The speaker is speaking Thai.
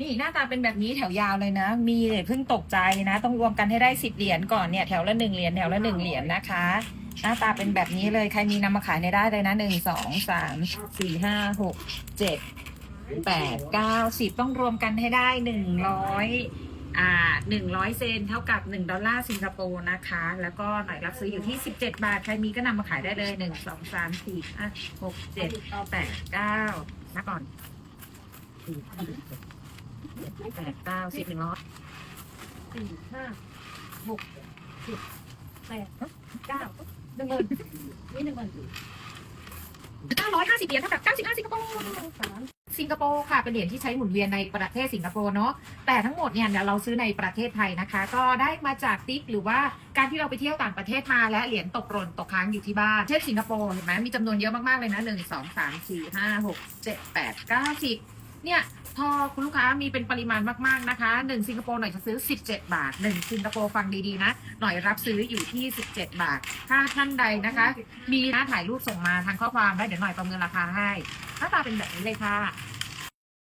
นี่หน้าตาเป็นแบบนี้แถวยาวเลยนะ มีเลยเพิ่งตกใจนะ ต้องรวมกันให้ได้สิบเหรียญก่อนเนี่ยแถวละหนึ่งเหรียญแถวละหนึ่งเหรียญนะคะ หน้าตาเป็นแบบนี้เลยใครมีนำมาขายในได้เลยนะหนึ่งสองสามสี่ห้าหกเจ็ดแปดเก้าสิบต้องรวมกันให้ได้หนึ่งร้อยอ่าหนึ่งร้อยเซนเท่ากับหนึ่งดอลลาร์สิงคโปร์นะคะ แล้วก็หน่อยรับซื้ออยู่ที่สิบเจ็ดบาท ใครมีก็นำมาขายได้เลยหนึ่งสองสามสี่ห้าหกเจ็ดแปดเก้านะก่อนสิ แปดเก้าสิบหนึ่งร้อยสี่ห้าหกเจ็ดแปดเก้าหนึ่งหมื่นนี่หนึ่งหมื่นเก้าร้อยห้าสิบเหรียญเท่ากับเก้าสิบห้าสิงคโปร์สามสิงคโปร์ค่ะเป็นเหรียญที่ใช้หมุนเวียนในประเทศสิงคโปร์เนาะแต่ทั้งหมดเนี่ยเราซื้อในประเทศไทยนะคะ ก็ได้มาจากติ๊กหรือว่าการที่เราไปเที่ยวต่างประเทศมาและเหรียญตกหล่นตกค้างอยู่ที่บ้านเช่นสิงคโปร์เห็นไหมมีจำนวนเยอะมากๆเลยนะหนึ่งสองสามสี่ห้าหกเจ็ดแปดเก้าสิบเนี่ย พอคุณลูกค้ามีเป็นปริมาณมากๆนะคะหนึ่งสิงคโปร์หน่อยจะซื้อ 17 บาทหนึ่งสิงคโปร์ฟังดีๆนะ หน่อยรับซื้ออยู่ที่ 17 บาท ถ้าท่านใดนะคะ มีนะถ่ายรูปส่งมาทางข้อความแล้วเดี๋ยวหน่อยประเมินราคาให้หน้าตาเป็นแบบนี้เลยค่ะ